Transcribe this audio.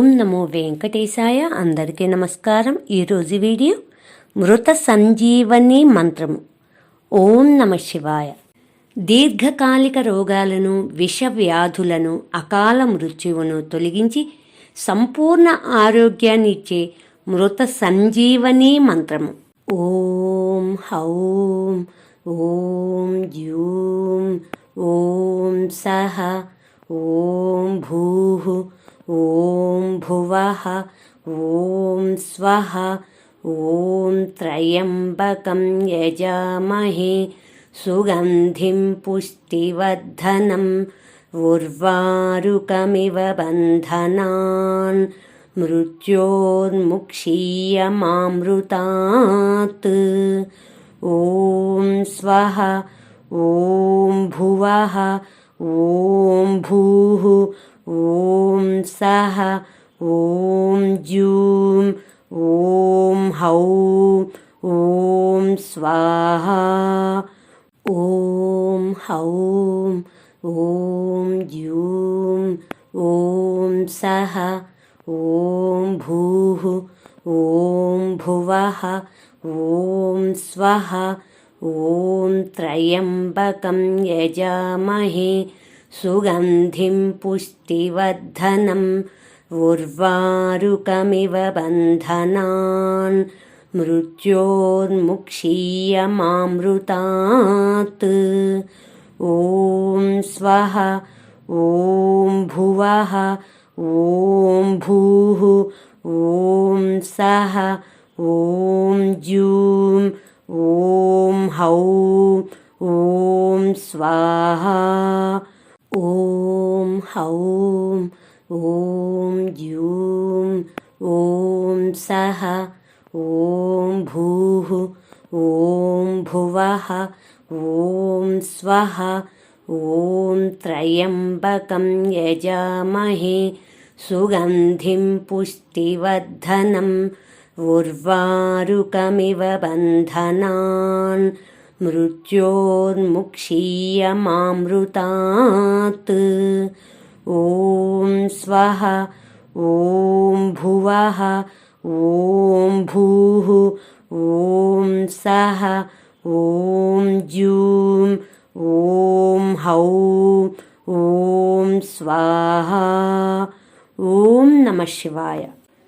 ఓం నమో వెంకటేశాయ. అందరికీ నమస్కారం. ఈరోజు వీడియో మృత సంజీవని మంత్రము. ఓం నమ శివాయ. దీర్ఘకాలిక రోగాలను విష వ్యాధులను అకాల మృత్యువును తొలగించి సంపూర్ణ ఆరోగ్యాన్ని ఇచ్చే మృత సంజీవని మంత్రము. ఓం హౌం ఓం యూం ఓం సహ ఓం భూ ॐ भुवः ॐ स्वः ॐ त्र्यम्बकं यजामहे सुगन्धिं पुष्टिवर्धनम् उर्वारुकमिव बन्धनान् मृत्योन्मुक्षीयमामृतात् ॐ स्वः ॐ भुवः ॐ भूः ఓం సహ ఓం జూం ఓం హౌ ఓం స్వాహ ఓం హౌం ఓం జూం ఓం సహ ఓం భూః ఓం భువః ఓం స్వః ఓం త్రయంబకం యజామహే सुगन्धिं पुष्टिवर्धनम् उर्वारुकमिव बन्धनान् मृत्योन्मुक्षीयमामृतात् ॐ स्वः ॐ भुवः ॐ भूः ॐ सः ॐ जूं ॐ हौं ॐ स्वाहा। ॐ हौं ॐ द्यूं ॐ सः ॐ भूः ॐ भुवः ॐ स्वः ॐ त्रयम्बकं यजामहे सुगन्धिं पुष्टिवर्धनम् उर्वारुकमिव बन्धनान् मृत्योर्मुक्षीयमामृतात् ॐ स्वः ॐ भुवः, ॐ भूः, ॐ सः ॐ ज्यूं, ॐ हौं, ॐ स्वाहा। ॐ नमः शिवाय।